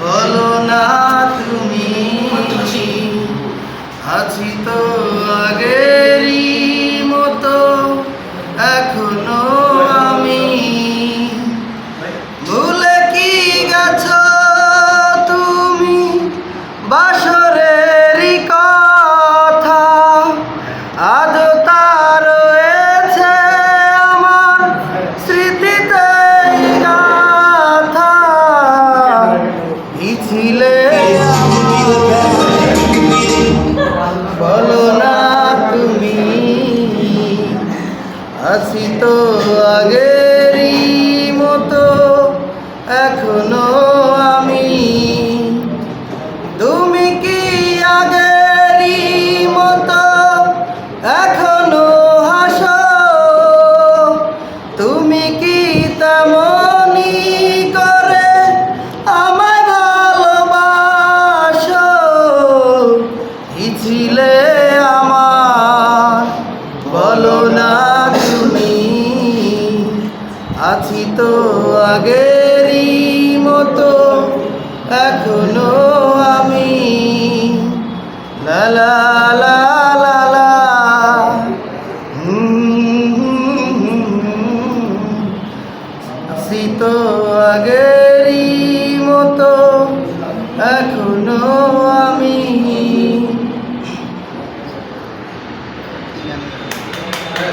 বলো না তুমি। আছি তো আগেরই মতো এখনও আমি। ভুলে কি গেছো তুমি? বাসরেরই আছি তো আগেরই মতো, এখনও আমি। তুমি কি আগেরই মতো, এখনও হাসো? তুমি কি তেমনি করে আমায় ভালোবাসো? কি ছিলে আমার, বলো না। আছি তো আগেরই মতো এখনও আমি। লালা লালা আছি তো আগেরই মতো এখনও আমি।